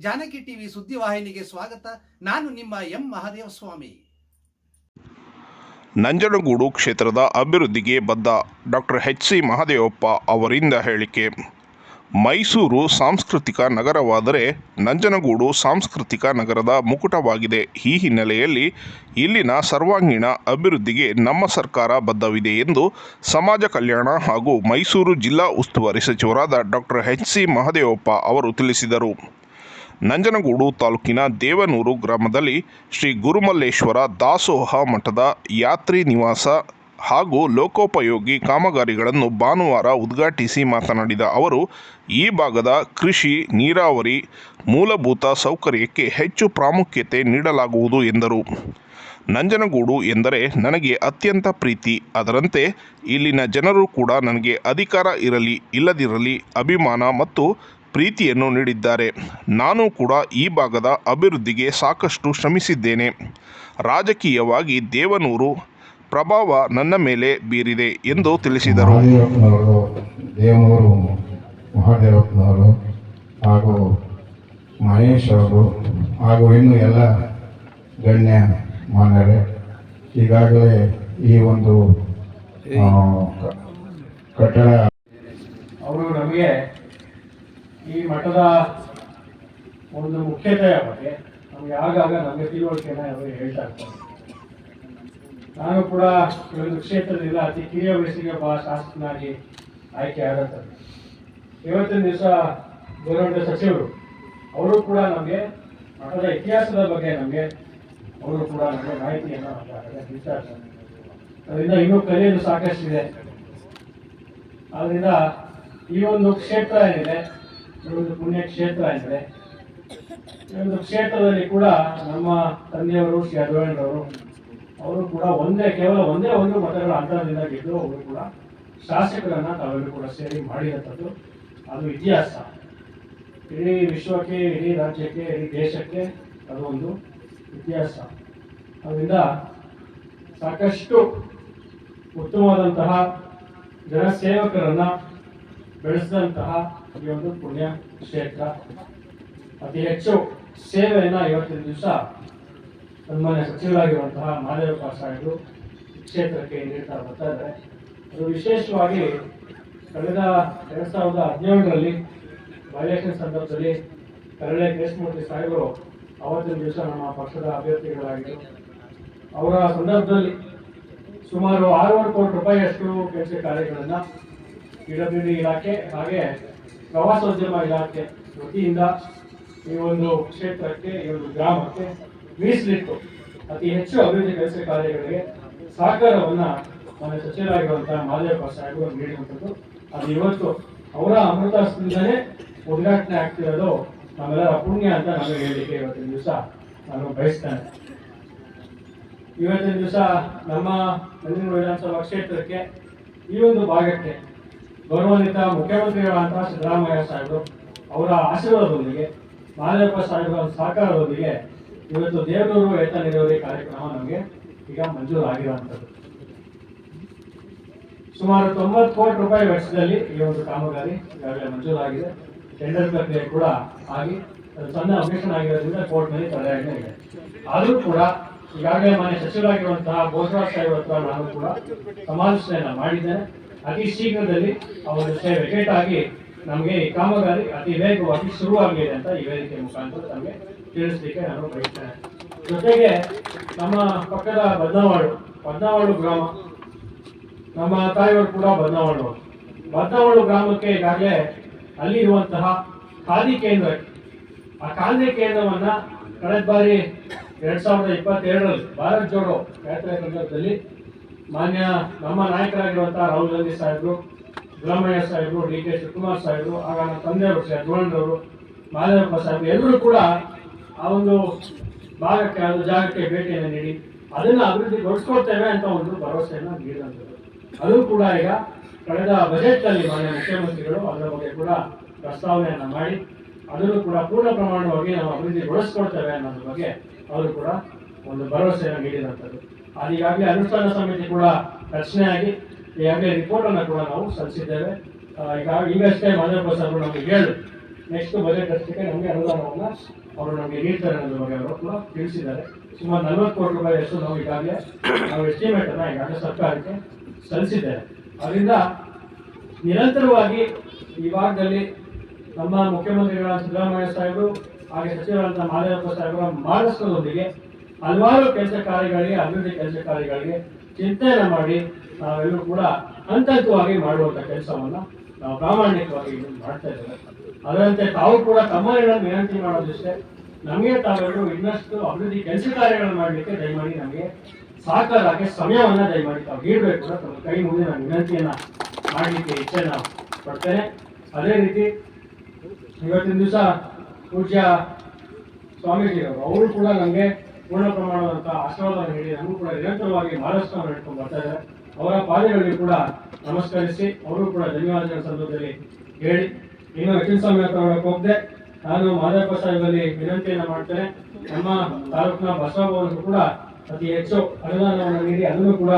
Janaki TV ಸುದ್ದಿವಾಹಿನಿಗೆ ಸ್ವಾಗತ. ನಾನು ನಿಮ್ಮ ಎಂ ಮಹಾದೇವ ಸ್ವಾಮಿ. ನಂಜನಗೂಡು ಕ್ಷೇತ್ರದ ಅಭಿವೃದ್ಧಿಗೆ ಬದ್ಧ ಡಾಕ್ಟರ್ ಎಚ್ ಸಿ ಮಹದೇವಪ್ಪ ಅವರಿಂದ ಹೇಳಿಕೆ. ಮೈಸೂರು ಸಾಂಸ್ಕೃತಿಕ ನಗರವಾದರೆ ನಂಜನಗೂಡು ಸಾಂಸ್ಕೃತಿಕ ನಗರದ ಮುಕುಟವಾಗಿದೆ. ಈ ಹಿನ್ನೆಲೆಯಲ್ಲಿ ಇಲ್ಲಿನ ಸರ್ವಾಂಗೀಣ ಅಭಿವೃದ್ಧಿಗೆ ನಮ್ಮ ಸರ್ಕಾರ ಬದ್ಧವಿದೆ ಎಂದು ಸಮಾಜ ಕಲ್ಯಾಣ ಹಾಗೂ ಮೈಸೂರು ಜಿಲ್ಲಾ ಉಸ್ತುವಾರಿ ಸಚಿವರಾದ ಡಾಕ್ಟರ್ ಎಚ್ ಸಿ ಮಹದೇವಪ್ಪ ಅವರು ತಿಳಿಸಿದರು. ನಂಜನಗೂಡು ತಾಲೂಕಿನ ದೇವನೂರು ಗ್ರಾಮದಲ್ಲಿ ಶ್ರೀ ಗುರುಮಲ್ಲೇಶ್ವರ ದಾಸೋಹ ಮಠದ ಯಾತ್ರಿ ನಿವಾಸ ಹಾಗೂ ಲೋಕೋಪಯೋಗಿ ಕಾಮಗಾರಿಗಳನ್ನು ಭಾನುವಾರ ಉದ್ಘಾಟಿಸಿ ಮಾತನಾಡಿದ ಅವರು, ಈ ಭಾಗದ ಕೃಷಿ, ನೀರಾವರಿ, ಮೂಲಭೂತ ಸೌಕರ್ಯಕ್ಕೆ ಹೆಚ್ಚು ಪ್ರಾಮುಖ್ಯತೆ ನೀಡಲಾಗುವುದು ಎಂದರು. ನಂಜನಗೂಡು ಎಂದರೆ ನನಗೆ ಅತ್ಯಂತ ಪ್ರೀತಿ. ಅದರಂತೆ ಇಲ್ಲಿನ ಜನರು ಕೂಡ ನನಗೆ ಅಧಿಕಾರ ಇರಲಿ, ಇಲ್ಲದಿರಲಿ, ಅಭಿಮಾನ ಮತ್ತು ಪ್ರೀತಿಯನ್ನು ನೀಡಿದ್ದಾರೆ. ನಾನು ಕೂಡ ಈ ಭಾಗದ ಅಭಿವೃದ್ಧಿಗೆ ಸಾಕಷ್ಟು ಶ್ರಮಿಸಿದ್ದೇನೆ. ರಾಜಕೀಯವಾಗಿ ದೇವನೂರು ಪ್ರಭಾವ ನನ್ನ ಮೇಲೆ ಬೀರಿದೆ ಎಂದು ತಿಳಿಸಿದರು. ದೇವನೂರು ಮಹಾದೇವಪ್ಪನವರು ಹಾಗೂ ಮಹೇಶ್ ಅವರು ಹಾಗೂ ಇನ್ನು ಎಲ್ಲ ಗಣ್ಯ ಮಾನ್ಯರೇ ಈಗಾಗಲೇ ಈ ಒಂದು ಕಟ್ಟಡ ಅವರು ನಮಗೆ ಈ ಮಠದ ಒಂದು ಮುಖ್ಯತೆಯ ಬಗ್ಗೆ ನಮಗೆ ಆಗಾಗ ನಮಗೆ ತಿಳುವಳಿಕೆನ ಅವರು ಹೇಳ್ತಾ ಇರ್ತಾರೆ. ನಾನು ಕೂಡ ಒಂದು ಕ್ಷೇತ್ರದಿಂದ ಅತಿ ಕಿರಿಯ ವಯಸ್ಸಿಗೆ ಬಹಳ ಶಾಸಕನಾಗಿ ಆಯ್ಕೆ ಆಗುತ್ತದೆ ಇವತ್ತಿನ ದಿವಸ ಗೌರವ ಸಚಿವರು, ಅವರು ಕೂಡ ನಮಗೆ ಮಠದ ಇತಿಹಾಸದ ಬಗ್ಗೆ ನಮಗೆ ಅವರು ಕೂಡ ನಮಗೆ ಮಾಹಿತಿಯನ್ನು ಅದರಿಂದ ಇನ್ನೂ ಕಲಿಯಲು ಸಾಕಷ್ಟಿದೆ. ಆದ್ದರಿಂದ ಈ ಒಂದು ಕ್ಷೇತ್ರ ಏನಿದೆ ಈ ಒಂದು ಪುಣ್ಯ ಕ್ಷೇತ್ರ ಏನಿದೆ ಈ ಒಂದು ಕ್ಷೇತ್ರದಲ್ಲಿ ಕೂಡ ನಮ್ಮ ತಂದೆಯವರು ಶ್ರೀ ಅದ್ವೈನವರು ಅವರು ಕೂಡ ಒಂದೇ, ಕೇವಲ ಒಂದೇ ಒಂದು ಮತಗಳ ಅಂತರದಿಂದ ಗೆದ್ದು ಅವರು ಕೂಡ ಶಾಸಕರನ್ನ ತಾವೆಲ್ಲರೂ ಕೂಡ ಸೇರಿ ಮಾಡಿದಂಥದ್ದು ಅದು ಇತಿಹಾಸ. ಇಡೀ ವಿಶ್ವಕ್ಕೆ, ಇಡೀ ರಾಜ್ಯಕ್ಕೆ, ಇಡೀ ದೇಶಕ್ಕೆ ಅದು ಒಂದು ಇತಿಹಾಸ. ಅದರಿಂದ ಸಾಕಷ್ಟು ಉತ್ತಮವಾದಂತಹ ಜನಸೇವಕರನ್ನ ಬೆಳೆಸಿದಂತಹ ಈ ಒಂದು ಪುಣ್ಯ ಕ್ಷೇತ್ರ. ಅತಿ ಹೆಚ್ಚು ಸೇವೆಯನ್ನು ಇವತ್ತಿನ ದಿವಸ ಸನ್ಮಾನ್ಯ ಸಚಿವರಾಗಿರುವಂತಹ ಮಹಾದೇವಪ್ಪ ಸಾಹೇಬರು ಕ್ಷೇತ್ರಕ್ಕೆ ನೀಡ್ತಾ ಬರ್ತಾ ಇದ್ದಾರೆ. ಅದು ವಿಶೇಷವಾಗಿ ಕಳೆದ ಎರಡ್ ಸಾವಿರದ ಹದಿನೇಳರಲ್ಲಿ ಬೈಲೆಕ್ಷನ್ ಸಂದರ್ಭದಲ್ಲಿ ಕರಳೆ ಕೃಷ್ಣಮೂರ್ತಿ ಸಾಹೇಬರು ಅವತ್ತಿನ ದಿವಸ ನಮ್ಮ ಪಕ್ಷದ ಅಭ್ಯರ್ಥಿಗಳಾಗಿದ್ದರು ಅವರ ಸಂದರ್ಭದಲ್ಲಿ ಸುಮಾರು ಆರೂವರೆ ಕೋಟಿ ರೂಪಾಯಿಯಷ್ಟು ಕೆಲಸ ಕಾರ್ಯಗಳನ್ನ ಡಿ ಇಲಾಖೆ ಹಾಗೆ ಪ್ರವಾಸೋದ್ಯಮ ಇಲಾಖೆ ವತಿಯಿಂದ ಈ ಒಂದು ಕ್ಷೇತ್ರಕ್ಕೆ, ಈ ಒಂದು ಗ್ರಾಮಕ್ಕೆ ಮೀಸಲಿಟ್ಟು ಅತಿ ಹೆಚ್ಚು ಅಭಿವೃದ್ಧಿ ಕೆಲಸ ಕಾರ್ಯಗಳಿಗೆ ಸಹಕಾರವನ್ನ ಮನೆ ಸಚಿವರಾಗಿರುವಂತಹ ಮಾದೇವಪ್ಪ ಸಾಹೇಬರು ನೀಡುವಂಥದ್ದು ಅದು ಇವತ್ತು ಅವರ ಅಮೃತದಿಂದಲೇ ಉದ್ಘಾಟನೆ ಆಗ್ತಿರೋದು ನಮ್ಮೆಲ್ಲರ ಪುಣ್ಯ ಅಂತ ನಮಗೆ ಹೇಳಲಿಕ್ಕೆ ಇವತ್ತಿನ ದಿವಸ ನಾನು ಬಯಸ್ತೇನೆ. ಇವತ್ತಿನ ದಿವಸ ನಮ್ಮ ನಂಜನಗೂಡು ವಿಧಾನಸಭಾ ಕ್ಷೇತ್ರಕ್ಕೆ ಈ ಒಂದು ಭಾಗಕ್ಕೆ ಗೌರವಾನ್ವಿತ ಮುಖ್ಯಮಂತ್ರಿಗಳಾದಂತಹ ಸಿದ್ದರಾಮಯ್ಯ ಸಾಹೇಬರು, ಅವರ ಆಶೀರ್ವಾದದೊಂದಿಗೆ ಮಹಾದೇವಪ್ಪ ಸಾಹೇಬರ ಸಹಕಾರದೊಂದಿಗೆ ಇವತ್ತು ದೇವನೂರು ಏತ ನೀರಾವರಿ ಕಾರ್ಯಕ್ರಮ ನಮಗೆ ಈಗ ಮಂಜೂರಾಗಿರುವಂಥದ್ದು. ಸುಮಾರು ತೊಂಬತ್ತು ಕೋಟಿ ರೂಪಾಯಿ ವೆಚ್ಚದಲ್ಲಿ ಈ ಒಂದು ಕಾಮಗಾರಿ ಈಗಾಗಲೇ ಮಂಜೂರಾಗಿದೆ. ಟೆಂಡರ್ ಪ್ರಕ್ರಿಯೆ ಕೂಡ ಆಗಿ, ಅದು ಸಣ್ಣ ಅಬ್ಜೆಕ್ಷನ್ ಆಗಿರೋದ್ರಿಂದ ಕೋರ್ಟ್ನಲ್ಲಿ ತಡೆಯಾಜ್ಞೆ ಇದೆ. ಆದರೂ ಕೂಡ ಈಗಾಗಲೇ ಮಾನ್ಯ ಸಚಿವರಾಗಿರುವಂತಹ ಬೋಸರಾಜ್ ಸಾಹೇಬ್ ಹತ್ರ ನಾನು ಕೂಡ ಸಮಾಲೋಚನೆಯನ್ನ ಮಾಡಿದ್ದೇನೆ. ಅತಿ ಶೀಘ್ರದಲ್ಲಿ ಅವರ ವಿಷಯ ವೆಕೇಟ್ ಆಗಿ ನಮಗೆ ಈ ಕಾಮಗಾರಿ ಅತಿ ವೇಗವಾಗಿ ಶುರುವಾಗಲಿದೆ ಅಂತ ಈ ವೇದಿಕೆ ಮುಖಾಂತರ ನಮಗೆ ತಿಳಿಸ್ಲಿಕ್ಕೆ ನಾನು ಬಯಸ್ತೇನೆ. ಜೊತೆಗೆ ನಮ್ಮ ಪಕ್ಕದ ಬದನಾವಾಡು ಬದನಾವಾಡು ಗ್ರಾಮ, ನಮ್ಮ ತಾಯಿಯವರು ಕೂಡ ಬದನಾವಳು. ಬದನಾವಳು ಗ್ರಾಮಕ್ಕೆ ಈಗಾಗಲೇ ಅಲ್ಲಿ ಇರುವಂತಹ ಖಾದಿ ಕೇಂದ್ರ, ಆ ಖಾದಿ ಕೇಂದ್ರವನ್ನ ಕಳೆದ ಬಾರಿ ಎರಡ್ ಸಾವಿರದ ಇಪ್ಪತ್ತೆರಡರಲ್ಲಿ ಭಾರತ್ ಜೋಡೋ ಯಾತ್ರೆ ಸಂದರ್ಭದಲ್ಲಿ ಮಾನ್ಯ ನಮ್ಮ ನಾಯಕರಾಗಿರುವಂತಹ ರಾಹುಲ್ ಗಾಂಧಿ ಸಾಹೇಬರು, ಸಿದ್ದರಾಮಯ್ಯ ಸಾಹೇಬರು, ಡಿ ಕೆ ಶಿವಕುಮಾರ್ ಸಾಹೇಬರು, ಆಗ ನಮ್ಮ ತಂದೆಯವರು ಅದ್ವಾಣರವರು ಮಾದೇವಪ್ಪ ಸಾಹೇಬರು ಎಲ್ಲರೂ ಕೂಡ ಆ ಒಂದು ಭಾಗಕ್ಕೆ ಅದು ಜಾಗಕ್ಕೆ ಭೇಟಿಯನ್ನು ನೀಡಿ, ಅದನ್ನ ಅಭಿವೃದ್ಧಿಗೊಳಿಸ್ಕೊಡ್ತೇವೆ ಅಂತ ಒಂದು ಭರವಸೆಯನ್ನು ನೀಡಿದಂಥದ್ದು. ಅದು ಕೂಡ ಈಗ ಕಳೆದ ಬಜೆಟ್ನಲ್ಲಿ ಮಾನ್ಯ ಮುಖ್ಯಮಂತ್ರಿಗಳು ಅದರ ಬಗ್ಗೆ ಕೂಡ ಪ್ರಸ್ತಾವನೆಯನ್ನು ಮಾಡಿ, ಅದನ್ನು ಕೂಡ ಪೂರ್ಣ ಪ್ರಮಾಣವಾಗಿ ನಾವು ಅಭಿವೃದ್ಧಿಗೊಳಿಸ್ಕೊಡ್ತೇವೆ ಅನ್ನೋದ್ರ ಬಗ್ಗೆ ಅವರು ಕೂಡ ಒಂದು ಭರವಸೆಯನ್ನು ನೀಡಿದಂಥದ್ದು. ಅದು ಈಗಾಗಲೇ ಅನುಷ್ಠಾನ ಸಮಿತಿ ಕೂಡ ರಚನೆಯಾಗಿ ಈಗಾಗಲೇ ರಿಪೋರ್ಟ್ ಅನ್ನು ಕೂಡ ನಾವು ಸಲ್ಲಿಸಿದ್ದೇವೆ. ಈಗ ಈಗಷ್ಟೇ ಮಾದೇವಪ್ಪ ಸಾಹೇಬರು ನಮಗೆ ಹೇಳು. ನೆಕ್ಸ್ಟ್ ಬಜೆಟ್ ಅಷ್ಟಕ್ಕೆ ನಮಗೆ ಅನುದಾನವನ್ನು ಅವರು ನಮಗೆ ನೀಡ್ತಾರೆ ಅನ್ನೋದ್ರ ಬಗ್ಗೆ ಅವರು ಕೂಡ ತಿಳಿಸಿದ್ದಾರೆ. ಸುಮಾರು ನಲವತ್ತು ಕೋಟಿ ರೂಪಾಯಿ ಅಷ್ಟು ನಾವು ಈಗಾಗಲೇ ನಾವು ಎಸ್ಟಿಮೇಟ್ ಅನ್ನ ಈಗಾಗಲೇ ಸರ್ಕಾರಕ್ಕೆ ಸಲ್ಲಿಸಿದ್ದೇವೆ. ಅದರಿಂದ ನಿರಂತರವಾಗಿ ಈ ಭಾಗದಲ್ಲಿ ನಮ್ಮ ಮುಖ್ಯಮಂತ್ರಿಗಳ ಸಿದ್ದರಾಮಯ್ಯ ಸಾಹೇಬರು ಹಾಗೆ ಸಚಿವರಾದಂತಹ ಮಾದೇವಪ್ಪ ಸಾಹೇಬರ ಮಾರ್ಗದರ್ಶನದೊಂದಿಗೆ ಹಲವಾರು ಕೆಲಸ ಕಾರ್ಯಗಳಿಗೆ, ಅಭಿವೃದ್ಧಿ ಕೆಲಸ ಕಾರ್ಯಗಳಿಗೆ ಚಿಂತನೆ ಮಾಡಿ ನಾವೆಲ್ಲರೂ ಕೂಡ ಹಂತ ಹಂತವಾಗಿ ಮಾಡುವಂತ ಕೆಲಸವನ್ನ ನಾವು ಪ್ರಾಮಾಣಿಕವಾಗಿ ಮಾಡ್ತಾ ಇದ್ದೇವೆ. ಅದರಂತೆ ತಾವು ಕೂಡ ತಮ್ಮಗಳನ್ನು ವಿನಂತಿ ಮಾಡೋದಿಷ್ಟೇ. ನಮಗೆ ತಾವೆಲ್ಲರೂ ಇನ್ನಷ್ಟು ಅಭಿವೃದ್ಧಿ ಕೆಲಸ ಕಾರ್ಯಗಳನ್ನು ಮಾಡಲಿಕ್ಕೆ ದಯಮಾಡಿ ನಮಗೆ ಸಾಕಾರಾಗಿ ಸಮಯವನ್ನ ದಯಮಾಡಿ ತಾವು ನೀಡಬೇಕು ಅಂತ ತಮ್ಮ ಕೈ ಮುಂದೆ ನಾನು ವಿನಂತಿಯನ್ನ ಮಾಡಲಿಕ್ಕೆ ಇಚ್ಛೆನ ಪಡ್ತೇನೆ. ಅದೇ ರೀತಿ ಇವತ್ತಿನ ದಿವಸ ಪೂಜ್ಯ ಸ್ವಾಮೀಜಿಯವರು ಅವರು ಕೂಡ ನಮಗೆ ಪೂರ್ಣ ಪ್ರಮಾಣದಂತಹ ಆಶೀರ್ವಾದ ನೀಡಿ ನಮಗೂ ಕೂಡ ನಿರಂತರವಾಗಿ ಮಾರ್ಗದರ್ಶನ ಇಟ್ಕೊಂಡು ಬರ್ತಾ ಇದ್ದಾರೆ. ಅವರ ಪಾದಗಳಿಗೆ ಕೂಡ ನಮಸ್ಕರಿಸಿ, ಅವರು ಕೂಡ ಧನ್ಯವಾದಗಳ ಸಂದರ್ಭದಲ್ಲಿ ಹೇಳಿ ಇನ್ನು ಹೆಚ್ಚಿನ ಸಮಯ ಹತ್ರ ಹೋಗದೆ, ನಾನು ಮಾದಪ್ಪ ಸಾಹೇಬಲ್ಲಿ ವಿನಂತಿಯನ್ನು ಮಾಡ್ತೇನೆ. ನಮ್ಮ ತಾಲೂಕಿನ ಬಸವಭವನಕ್ಕೂ ಕೂಡ ಅತಿ ಹೆಚ್ಚು ಅನುದಾನವನ್ನು ನೀಡಿ ಅದನ್ನು ಕೂಡ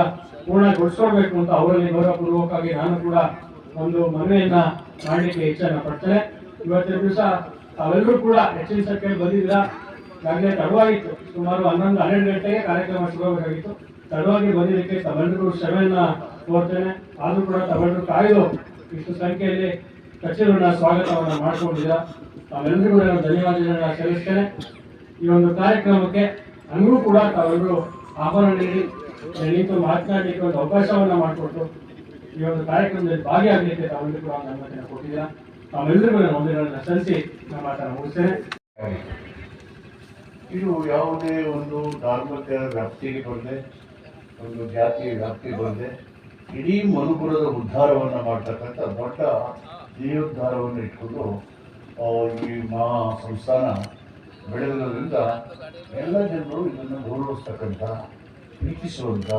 ಪೂರ್ಣಗೊಳಿಸ್ಕೊಳ್ಬೇಕು ಅಂತ ಅವರಲ್ಲಿ ಗೌರವಪೂರ್ವಕವಾಗಿ ನಾನು ಕೂಡ ಒಂದು ಮನವಿಯನ್ನ ಮಾಡಲಿಕ್ಕೆ ಇಚ್ಛೆಯನ್ನು ಪಡ್ತೇನೆ. ಇವತ್ತಿನ ದಿವಸ ತಾವೆಲ್ಲರೂ ಕೂಡ ಹೆಚ್ಚಿನ ಸಂಖ್ಯೆಯಲ್ಲಿ ಬಂದಿಲ್ಲ ಈಗಾಗಲೇ ತಡವಾಗಿತ್ತು. ಸುಮಾರು ಹನ್ನೊಂದು, ಹನ್ನೆರಡು ಗಂಟೆಗೆ ಕಾರ್ಯಕ್ರಮ ಶುರುವಾಗಬೇಕಾಗಿತ್ತು. ತಡವಾಗಿ ಬಂದಿದ್ದಕ್ಕೆ ತಮಿಳು ಶ್ರಮೆಯನ್ನ ಕೋರ್ತೇನೆ ಆದರೂ ಕೂಡ ತಮಿಳು ಕಾಯ್ದು ಇಷ್ಟು ಸಂಖ್ಯೆಯಲ್ಲಿ ಕಚೇರಿನ ಸ್ವಾಗತವನ್ನು ಮಾಡಿಕೊಂಡಿದ್ದ. ತಾವೆಲ್ಲರಿಗೂ ನಾನು ಧನ್ಯವಾದಗಳನ್ನ ಸಲ್ಲಿಸ್ತೇನೆ. ಈ ಒಂದು ಕಾರ್ಯಕ್ರಮಕ್ಕೆ ನನಗೂ ಕೂಡ ತಾವೆಲ್ಲರೂ ಆಹ್ವಾನ ನೀಡಿ ನಿಂತು ಮಾತನಾಡಲಿಕ್ಕೆ ಒಂದು ಅವಕಾಶವನ್ನು ಮಾಡಿಕೊಟ್ಟು ಈ ಒಂದು ಕಾರ್ಯಕ್ರಮದಲ್ಲಿ ಭಾಗಿಯಾಗಲಿಕ್ಕೆ ತಾವೆಲ್ಲರೂ ಕೂಡ ಅನುಮತಿಯನ್ನು ಕೊಟ್ಟಿದ್ದೀರಾ ತಾವೆಲ್ಲರಿಗೂ ನಾನು ಒಂದಿನ ಸಲ್ಲಿಸಿ ನಾನು ಮಾತನ್ನ ಮುಗಿಸ್ತೇನೆ. ಇದು ಯಾವುದೇ ಒಂದು ಧಾರ್ಮಿಕ ವ್ಯಾಪ್ತಿಗೆ ಬಂದೆ, ಒಂದು ಜಾತಿಯ ವ್ಯಾಪ್ತಿಗೆ ಬಂದೆ, ಇಡೀ ಮನುಕುಲದ ಉದ್ಧಾರವನ್ನು ಮಾಡ್ತಕ್ಕಂಥ ದೊಡ್ಡ ಜೀವೋದ್ಧಾರವನ್ನು ಇಟ್ಕೊಂಡು ಈ ಮಹಾ ಸಂಸ್ಥಾನ ಬೆಳೆದಿರೋದ್ರಿಂದ ಎಲ್ಲ ಜನರು ಇದನ್ನು ಗೌರವಿಸ್ತಕ್ಕಂಥ, ಪ್ರೀತಿಸುವಂಥ,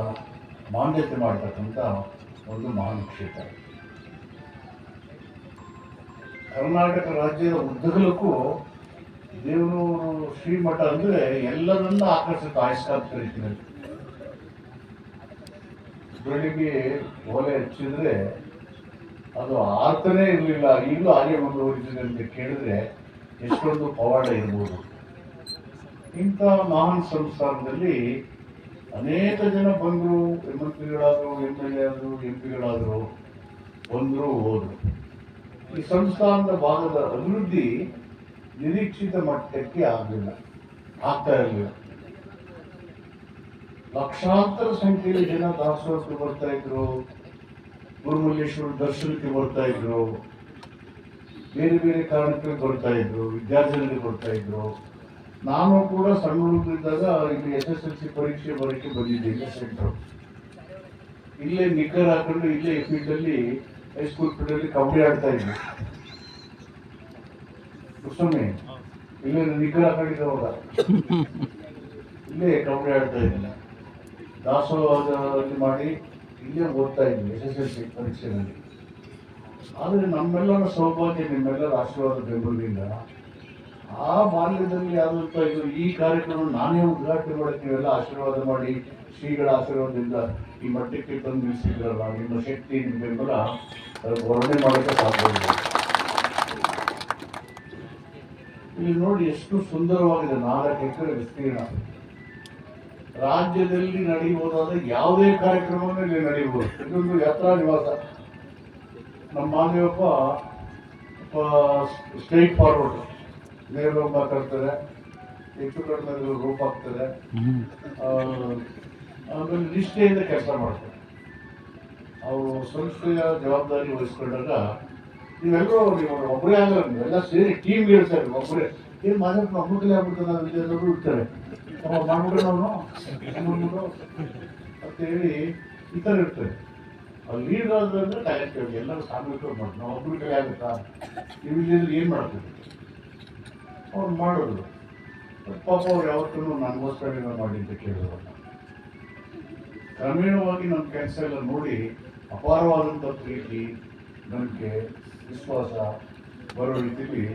ಮಾನ್ಯತೆ ಮಾಡ್ತಕ್ಕಂಥ ಒಂದು ಮಹಾನ್ ಕ್ಷೇತ್ರ. ಕರ್ನಾಟಕ ರಾಜ್ಯದ ಉದ್ದಗಲಕ್ಕೂ ದೇವನೂರು ಶ್ರೀಮಠ ಅಂದ್ರೆ ಎಲ್ಲರನ್ನ ಆಕರ್ಷಿತ, ಆಯಸ್ಕಾಂತ ರೀತಿಯಲ್ಲಿ. ಬೆಳಿಗ್ಗೆ ಓಲೆ ಹಚ್ಚಿದ್ರೆ ಅದು ಆರ್ತನೇ ಇರಲಿಲ್ಲ. ಈಗಲೂ ಹಾಗೆ ಮುಂದುವರಿಸಿದೆ ಅಂತ ಕೇಳಿದ್ರೆ ಎಷ್ಟೊಂದು ಪವಾಡ ಇರ್ಬೋದು. ಇಂಥ ಮಹಾನ್ ಸಂಸ್ಥಾನದಲ್ಲಿ ಅನೇಕ ಜನ ಬಂದರು ಮಂತ್ರಿಗಳಾದರು ಎಂ ಎಲ್ ಎ ಆದರು ಎಂ ಪಿಗಳಾದರು ಬಂದರು, ಹೋದರು. ಈ ಸಂಸ್ಥಾನದ ಭಾಗದ ಅಭಿವೃದ್ಧಿ ನಿರೀಕ್ಷಿತ ಮಟ್ಟಕ್ಕೆ ಆಗಲಿಲ್ಲ. ಆಗ್ತಾ ಇರಲಿಲ್ಲ. ಲಕ್ಷಾಂತರ ಸಂಖ್ಯೆಯಲ್ಲಿ ಜನ ದಾಸೋಹಕ್ಕೆ ಬರ್ತಾ ಇದ್ರು. ಗುರುಮಲ್ಲೇಶ್ವರ ದರ್ಶನಕ್ಕೆ ಬರ್ತಾ ಇದ್ರು. ಬೇರೆ ಬೇರೆ ಕಾರಣಕ್ಕೆ ಬರ್ತಾ ಇದ್ರು. ವಿದ್ಯಾರ್ಥಿಗಳಿಗೆ ಬರ್ತಾ ಇದ್ರು. ನಾನು ಕೂಡ ಸಣ್ಣ ಹುಡುಗಿದ್ದಾಗ ಇಲ್ಲಿ ಎಸ್ ಎಸ್ ಎಲ್ ಸಿ ಪರೀಕ್ಷೆ ಬರೋಕ್ಕೆ ಬಂದಿದ್ದೆ ಸೆಂಟ್ರು. ಇಲ್ಲೇ ನಿಖರ್ ಹಾಕೊಂಡು ಇಲ್ಲೇ ಫೀಲ್ಡಲ್ಲಿ ಹೈಸ್ಕೂಲ್ ಫೀಲ್ಡಲ್ಲಿ ಕಬಡ್ಡಿ ಆಡ್ತಾ ಇದ್ವಿ ಕುಸುಮೆ ಇಲ್ಲೇ ನಿಗ್ರಹ ಹಾಕೊಂಡಿದ್ದವಾಗ ಇಲ್ಲೇ ಕಬಡ್ಡಿ ಆಡ್ತಾ ಇದ್ದಿಲ್ಲ ದಾಸೋಹದಲ್ಲಿ ಮಾಡಿ ಇಲ್ಲೇ ಓದ್ತಾ ಇದ್ವಿ ಎಸ್ ಎಸ್ ಎಲ್ ಸಿ ಪರೀಕ್ಷೆಯಲ್ಲಿ. ಆದರೆ ನಮ್ಮೆಲ್ಲರ ಸೌಭಾಗ್ಯ, ನಿಮ್ಮೆಲ್ಲರ ಆಶೀರ್ವಾದ ಬೆಂಬಲದಿಂದ ಆ ಬಾಲ್ಯದಲ್ಲಿ ಆದಂಥ ಇದು ಈ ಕಾರ್ಯಕ್ರಮ ನಾನೇ ಉದ್ಘಾಟನೆ ಮಾಡಕ್ಕೆ ನೀವೆಲ್ಲ ಆಶೀರ್ವಾದ ಮಾಡಿ, ಶ್ರೀಗಳ ಆಶೀರ್ವಾದದಿಂದ ಈ ಮಟ್ಟಕ್ಕೆ ತಂದು ನಿಲ್ಲಿಸಿದ್ರಲ್ಲ ನಿಮ್ಮ ಶಕ್ತಿ, ನಿಮ್ಮ ಬೆಂಬಲ ವರ್ಣನೆ ಮಾಡೋಕ್ಕೆ ಸಾಧ್ಯವಿಲ್ಲ ಇಲ್ಲಿ ನೋಡಿ ಎಷ್ಟು ಸುಂದರವಾಗಿದೆ ನಾಲ್ಕು ಎಕರೆ ವಿಸ್ತೀರ್ಣ. ರಾಜ್ಯದಲ್ಲಿ ನಡೆಯಬಹುದಾದ ಯಾವುದೇ ಕಾರ್ಯಕ್ರಮವನ್ನು ಇಲ್ಲಿ ನಡೆಯಬಹುದು. ಇದೊಂದು ಯಾತ್ರಾ ನಿವಾಸ. ನಮ್ಮ ಮಾದೇವಪ್ಪ ಸ್ಟ್ರೈಟ್ ಫಾರ್ವರ್ಡ್. ನೇರ ಮಾತಾಡ್ತಾರೆ. ಹೆಚ್ಚು ಕಡಿಮೆ ರೂಪ ಆಗ್ತದೆ ಆಮೇಲೆ ನಿಷ್ಠೆಯಿಂದ ಕೆಲಸ ಮಾಡ್ತಾರೆ. ಅವರು ಸಂಸ್ಥೆಯ ಜವಾಬ್ದಾರಿ ವಹಿಸ್ಕೊಂಡಾಗ ನೀವೆಲ್ಲರೂ ನೀವು ಒಬ್ಬರೇ ಆಗಲ್ಲ ನೀವೆಲ್ಲ ಸೇರಿ ಟೀಮ್ ಹೇಳ್ತಾರೆ ಒಬ್ಬರೇ ಏನು ಮಾದಪ್ಪ ಒಬ್ಬರಿಗೆ ಆಗ್ಬಿಟ್ಟು ನಾವು ಎಲ್ಲರೂ ಇರ್ತಾರೆ ಅವ ಮಾಡ್ಬಿಟ್ರೆ ನಾವು ಮಾಡ್ಬಿಟ್ಟು ಅಂತ ಹೇಳಿ ಈ ಥರ ಇರ್ತಾರೆ. ಅಲ್ಲಿ ಲೀಡರ್ ಆದ್ರೆ ಟ್ಯಾಲೆಂಟ್ ಎಲ್ಲರೂ ಸಾಮೂಹಿಕವಾಗಿ ಮಾಡಿ ನಾವು ಒಬ್ಬರ ಕೈ ಆಗುತ್ತಾ? ನೀವು ಇಲ್ಲಿದ್ರೆ ಏನು ಮಾಡ್ತೀವಿ ಅವ್ರು ಮಾಡೋದು. ಪಾಪ ಅವ್ರು ಯಾವತ್ತೂ ನನಗೋಸ್ಕರ ಏನೋ ಮಾಡಿ ಅಂತ ಕೇಳಿದ್ರು. ಕ್ರಮೇಣವಾಗಿ ನಮ್ಮ ಕೆಲಸ ಎಲ್ಲ ನೋಡಿ ಅಪಾರವಾದಂಥ ಪ್ರೀತಿ ನಂಬಿಕೆ ವಿಶ್ವಾಸ ಬರೋ ರೀತಿಯಲ್ಲಿ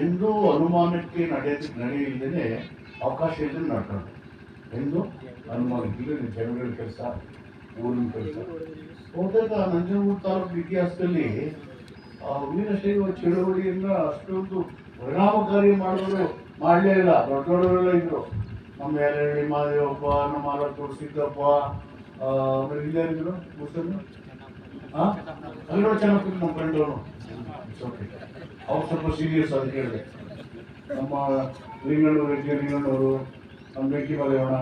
ಎಂದೂ ಅನುಮಾನಕ್ಕೆ ನಡೆಯೋದು ನಡೆಯಿಲ್ಲದೇ ಅವಕಾಶ ಇದ್ದರೆ ನಡ್ಕೊಂಡು. ಎಂದು ಅನುಮಾನ ಇಲ್ಲ ಜನಗಳ ಕೆಲಸ, ಊರಿನ ಕೆಲಸ. ಬಹುತೇಕ ನಂಜನಗೂಡು ತಾಲೂಕು ಇತಿಹಾಸದಲ್ಲಿ ವೀರಶೈವ ಚಳವಳಿಯನ್ನ ಅಷ್ಟೊಂದು ಪರಿಣಾಮಕಾರಿ ಮಾಡಿದ್ರು ಮಾಡಲೇ ಇಲ್ಲ. ದೊಡ್ಡ ದೊಡ್ಡವರೆಲ್ಲ ಇದ್ರು. ನಮ್ಮ ಯಾರಹಳ್ಳಿ ಮಹದೇವಪ್ಪ ನಮ್ಮ ಆಲತ್ತೂರು ಸಿದ್ದಪ್ಪ ಆಮೇಲೆ ಇಲ್ಲೇ ಇದ್ರು. ಮುಸಲ್ಮಾನ್ ಹಾ ಚೆನ್ನಾಗಿ ನಮ್ಮ ಫ್ರೆಂಡವನು ಅವ್ರು ಸ್ವಲ್ಪ ಸೀರಿಯಸ್ ಅಂತ ಹೇಳಿದೆ ನಮ್ಮ ಲಿಂಗಣ್ಣವರು ಎಚ್ ಕೆ ಲಿಂಗಣ್ಣವರು ನಮ್ಮ ಬೆಂಕಿ ಮಲೆಯವಣ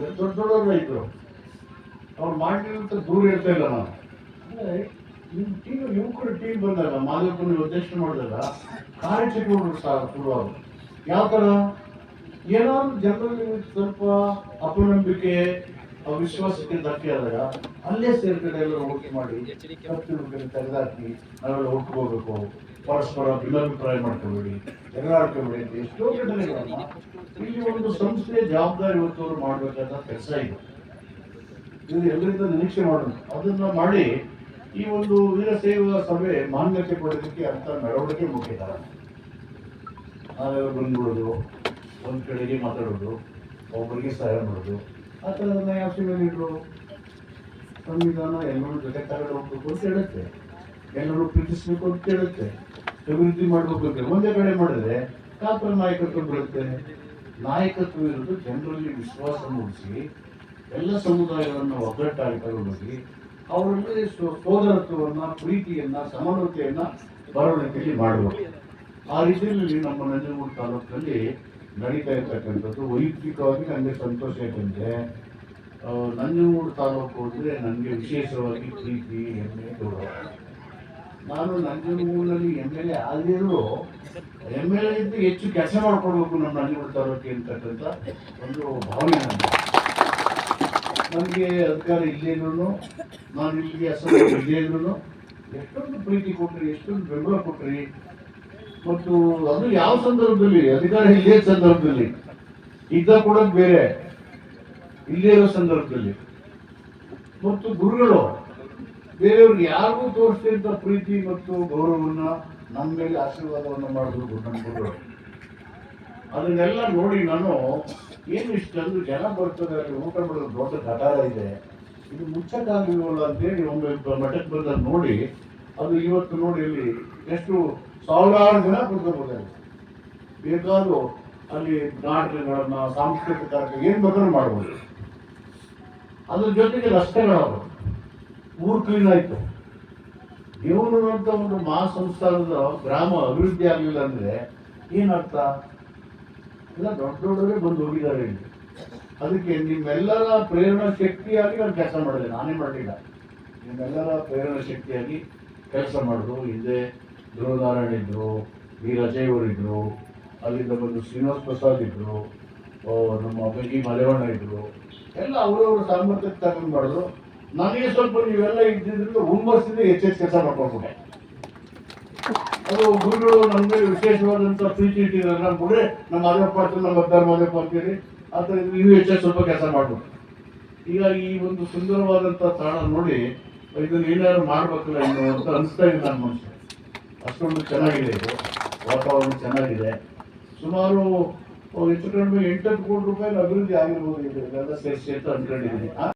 ದೊಡ್ಡ ದೊಡ್ಡವರು ಇದ್ರು ಅವ್ರು ಮಾಡಿರೋಂಥ ದೂರ ಇರ್ತಾ ಇಲ್ಲ ನಾನು. ನಿಮ್ಮ ಟೀಮ್ ನೀವು ಕೂಡ ಟೀಮ್ ಬಂದಾಗ ಮಾದಪ್ಪನ ಉದ್ದೇಶ ಮಾಡಿದಾಗ ಕಾರ್ಯಚಟುವಟಿಕೆ ಸಹ ಶುರುವಾಗುತ್ತೆ ಯಾವ ಥರ ಏನಾದ್ರು ಜನರಲ್ಲಿ ಸ್ವಲ್ಪ ಅಪನಂಬಿಕೆ ಅವಿಶ್ವಾಸಕ್ಕೆ ಧಕ್ಕೆ ಆದಾಗ ಅಲ್ಲೇ ಸೇರ್ಕಡೆ ಎಲ್ಲರೂ ಒಟ್ಟು ಮಾಡಿ ತೆಗೆದಾಕಿ ನಾವೆಲ್ಲ ಹೋಗ್ಬೇಕು ಪರಸ್ಪರ ಭಿನ್ನಾಭಿಪ್ರಾಯ ಮಾಡ್ಕೋಬೇಡಿ. ಜಗಳ ಅಂತ ಎಷ್ಟೋ ಘಟನೆಗಳನ್ನ ಇಲ್ಲಿ ಒಂದು ಸಂಸ್ಥೆ ಜವಾಬ್ದಾರಿ ಹೊತ್ತವರು ಮಾಡಬೇಕಾದ ಕೆಲಸ ಇದೆ. ಇದು ಎಲ್ಲರಿಂದ ನಿರೀಕ್ಷೆ ಮಾಡೋಣ. ಅದನ್ನ ಮಾಡಿ ಈ ಒಂದು ವೀರಶೈವ ಸಭೆ ಮಾನ್ಯತೆ ಕೊಡೋದಕ್ಕೆ ಅಂತ ಮೆರವಣಿಗೆ ಮುಖ್ಯ ನಾವೆಲ್ಲ ಬಂದ್ಬಿಡೋದು, ಒಂದು ಕಡೆಗೆ ಮಾತಾಡೋದು ಒಬ್ಬರಿಗೆ ಸಹಾಯ ಮಾಡೋದು ಆ ಥರದನ್ನ ಯಾವ ಸಂವಿಧಾನ, ಎಲ್ಲರೂ ಜೊತೆ ಹೋಗ್ಬೇಕು ಅಂತ ಹೇಳುತ್ತೆ. ಎಲ್ಲರೂ ಪ್ರೀತಿಸ್ಬೇಕು ಅಂತ ಹೇಳುತ್ತೆ. ಅಭಿವೃದ್ಧಿ ಮಾಡಬೇಕು ಅಂತ ಒಂದೇ ಕಡೆ ಮಾಡಿದ್ರೆ ಕಾಪರ ನಾಯಕತ್ವ ಬರುತ್ತೆ ನಾಯಕತ್ವ ಇರೋದು ಜನರಲ್ಲಿ ವಿಶ್ವಾಸ ಮೂಡಿಸಿ, ಎಲ್ಲ ಸಮುದಾಯವನ್ನು ಒಗ್ಗಟ್ಟಾಗಿ ತಗೊಂಡೋಗಿ, ಅವರಲ್ಲಿ ಸೋದರತ್ವವನ್ನ, ಪ್ರೀತಿಯನ್ನ, ಸಮಾನತೆಯನ್ನ ಬರವಣಿಗೆಯಲ್ಲಿ ಮಾಡಬೇಕು ಆ ರೀತಿಯಲ್ಲಿ ನಮ್ಮ ನಂಜನಗೂಡು ತಾಲೂಕಿನಲ್ಲಿ ನಡೀತಾ ಇರ್ತಕ್ಕಂಥದ್ದು ವೈಯಕ್ತಿಕವಾಗಿ ನನಗೆ ಸಂತೋಷ ಯಾಕಂದರೆ ನಂಜನಗೂಡು ತಾಲೂಕು ಅಂದರೆ ನನಗೆ ವಿಶೇಷವಾಗಿ ಪ್ರೀತಿ, ಹೆಮ್ಮೆ, ಗೌರವ. ನಾನು ನಂಜನಗೂಡಿನಲ್ಲಿ ಎಂ ಎಲ್ ಎ ಆಗಿದ್ರು ಎಂ ಎಲ್ ಎ ಹೆಚ್ಚು ಕೆಲಸ ಮಾಡ್ಕೊಡ್ಬೇಕು ನಮ್ಮ ನಂಜನಗೂಡು ತಾಲೂಕಿಗೆ ಅಂತಕ್ಕಂಥ ಒಂದು ಭಾವನೆ ನನಗೆ. ನನಗೆ ಅಧಿಕಾರ ಇಲ್ಲೇನು ನಾನು ಇಲ್ಲಿಗೆ ಅಸೆಂಬ್ಲಿ ಇಲ್ಲೇ ಇದ್ರು ಎಷ್ಟೊಂದು ಪ್ರೀತಿ ಕೊಟ್ರಿ, ಎಷ್ಟೊಂದು ಬೆಂಬಲ ಕೊಟ್ರಿ ಮತ್ತು ಅದು ಯಾವ ಸಂದರ್ಭದಲ್ಲಿ? ಅಧಿಕಾರ ಇಲ್ಲೇ ಸಂದರ್ಭದಲ್ಲಿ. ಇದ್ದ ಕೂಡ ಬೇರೆ. ಇಲ್ಲೇ ಇರೋ ಸಂದರ್ಭದಲ್ಲಿ. ಮತ್ತು ಗುರುಗಳು, ಬೇರೆಯವ್ರಿಗೆ ಯಾರಿಗೂ ತೋರಿಸಿದಂತ ಪ್ರೀತಿ ಮತ್ತು ಗೌರವವನ್ನು ನಮ್ಮ ಮೇಲೆ ಆಶೀರ್ವಾದವನ್ನು ಗುರು- ನಮ್ಮ ಗುರುಗಳು. ಅದನ್ನೆಲ್ಲ ನೋಡಿ ನಾನು ಏನು ಇಷ್ಟೊಂದು ಜನ ಬರ್ತದೆ, ಅಲ್ಲಿ ಊಟ ಮಾಡೋದು ದೊಡ್ಡ ಕಟಾರ ಇದೆ. ಇದು ಮುಚ್ಚಕ್ಕಾಗಿಲ್ವಲ್ಲ ಅಂತೇಳಿ ಒಮ್ಮೆ ಮಠಕ್ಕೆ ಬಂದ ನೋಡಿ. ಅದು ಇವತ್ತು ನೋಡಿ ಇಲ್ಲಿ ಎಷ್ಟು ಸಾವಿರಾರು ಜನ ಕುತ್ಕೋಬಹುದು ಬೇಕಾದ್ರೂ ಅಲ್ಲಿ ನಾಟಕಗಳನ್ನ, ಸಾಂಸ್ಕೃತಿಕ ಕಾರ್ಯಕ್ರಮ, ಏನು ಬೇಕಾದ್ರೂ ಮಾಡ್ಬೋದು. ಅದ್ರ ಜೊತೆಗೆ ರಸ್ತೆಗಳವರು ಊರು ಕ್ಲೀನ್ ಆಯ್ತು. ಇವನು ಅಂತ ಒಂದು ಮಹಾ ಸಂಸ್ಥಾನದ ಗ್ರಾಮ ಅಭಿವೃದ್ಧಿ ಆಗಲಿಲ್ಲ ಅಂದ್ರೆ ಏನರ್ಥ? ಎಲ್ಲ ದೊಡ್ಡ ದೊಡ್ಡವರೇ ಬಂದು ಹೋಗಿದ್ದಾರೆ ಇಲ್ಲಿ. ಅದಕ್ಕೆ ನಿಮ್ಮೆಲ್ಲರ ಪ್ರೇರಣಾ ಶಕ್ತಿಯಾಗಿ ನಾನು ಕೆಲಸ ಮಾಡಿದೆ. ನಾನೇ ಮಾಡಲಿಲ್ಲ. ನಿಮ್ಮೆಲ್ಲರ ಪ್ರೇರಣಾ ಶಕ್ತಿಯಾಗಿ ಕೆಲಸ ಮಾಡೋದು ಹಿಂದೆ ಧ್ರುವನಾರಾಯಣ ಇದ್ರು ವಿ ಅಲ್ಲಿಂದ ಬಂದು ಶ್ರೀನಿವಾಸ್ ಪ್ರಸಾದ್ ಇದ್ದರು ನಮ್ಮ ಬಗ್ಗೆ ಮಲೆವಣ್ಣ ಇದ್ರು, ಎಲ್ಲ ಅವರವ್ರ ಸಾಮರ್ಥ್ಯಕ್ಕೆ ತಗೊಂಡು ಮಾಡಿದ್ರು. ನನಗೆ ಸ್ವಲ್ಪ ನೀವೆಲ್ಲ ಇದ್ದಿದ್ರಿಂದ ಹುಮ್ಮಸ್ಸಿಂದ ಹೆಚ್ಚೆಚ್ಚು ಕೆಲಸ ಮಾಡ್ಕೊಂಡ್ಬಿಟ್ಟೆ. ಅದು ಗುರುಗಳು ನಮಗೆ ವಿಶೇಷವಾದಂಥ ಪ್ರೀತಿ ಇಟ್ಟಿದ್ದಾರೆ. ನಮ್ಮ ನಮ್ಮ ಮದುವೆ ಪಾತ್ರ, ನಮ್ಮ ಅದ್ದಾರ ಮದುವೆ ಅಂತೇಳಿ ಇನ್ನೂ ಹೆಚ್ಚಾಗಿ ಸ್ವಲ್ಪ ಕೆಲಸ ಮಾಡ್ಬೋದು ಈಗ ಈ ಒಂದು ಸುಂದರವಾದಂಥ ತಾಣ ನೋಡಿ, ಇದನ್ನ ಏನಾದ್ರು ಮಾಡ್ಬೇಕಲ್ಲ ಅಂತ ಅನಿಸ್ತಾ ಇದೆ ನನ್ನ ಮನಸ್ಸು ಅಷ್ಟೊಂದು ಚೆನ್ನಾಗಿದೆ ಇದು ವಾತಾವರಣ ಚೆನ್ನಾಗಿದೆ ಸುಮಾರು ಹೆಚ್ಚು ಕಡಿಮೆ ಎಂಟತ್ತು ಕೋಟಿ ರೂಪಾಯಿ ಅಭಿವೃದ್ಧಿ ಆಗಿರ್ಬೋದು ಇದೆಲ್ಲ ಸೇರಿಸಿ ಅಂತ ಅನ್ಕೊಂಡಿದ್ದೀನಿ ಆ?